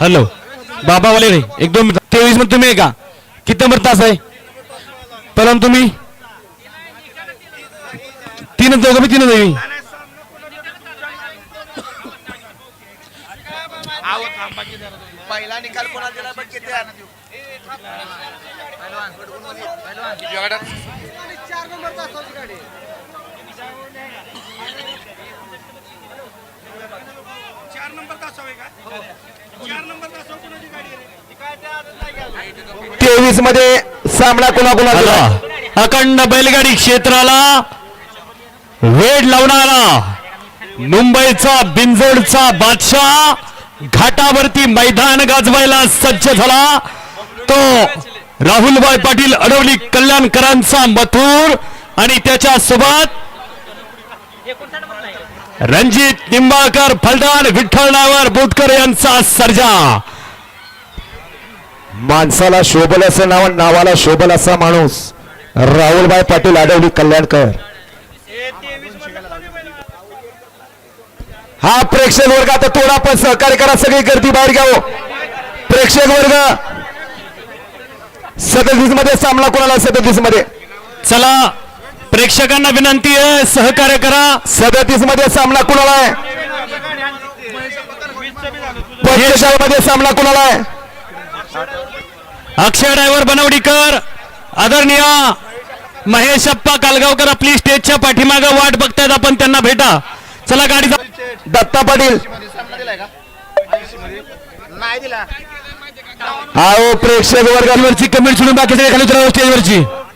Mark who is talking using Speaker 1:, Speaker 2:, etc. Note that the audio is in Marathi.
Speaker 1: हॅलो बाबा वाले रे एक दोन मिनिट. तेवीसमध्ये तुम्ही आहे का किती नंबर तास आहे? पहिला तुम्ही? तीन दोघं मी तीन देवी
Speaker 2: पहिला निकाल कोणाला दिला? गाडी. चार का चार कोणाची गाडी आहे? गेला.
Speaker 3: तेवीसमध्ये सामना
Speaker 1: हॅलो. अखंड बैलगाडी क्षेत्राला वेड लावणारा मुंबईचा बिंजोडचा बादशाह घाटावरती मैदान गाजवायला सज्ज झाला. तो राहुलभाई पाटील अडवली कल्याणकरांचा मथुर. आणि त्याच्या सोबत रणजित निंबाळकर फलदान विठ्ठल नावर बोटकर यांचा सर्जा.
Speaker 3: माणसाला शोभल असं नाव नावाला शोभल असा माणूस राहुलभाई पाटील आडवली कल्याणकर. हा प्रेक्षक वर्ग आता थोडा पण सहकार्य करा सगळी गर्दी बाहेर घ्यावं प्रेक्षक वर्ग. सदतीसमध्ये सामना कोणाला सदतीसमध्ये
Speaker 1: चला प्रेक्षकांना विनंती आहे सहकार्य करा.
Speaker 3: सदतीसमध्ये सामना कुणाला आहे? पंचेचाळीसमध्ये सामना कुणाला आहे?
Speaker 1: अक्षय ड्रायव्हर बनवडीकर आदरणीय महेश अप्पा कालगावकर आपली स्टेजच्या पाठीमागं वाट बघतायत आपण त्यांना भेटा. चला गाडीचा
Speaker 3: दत्ता पाटील.
Speaker 2: सामना दिलाय का नाही दिला.
Speaker 3: हा हो प्रेक्षक वर्गावरची
Speaker 1: वरची कमेंट सोडून बाकीच्या खाली उतरावं स्टेजवरची.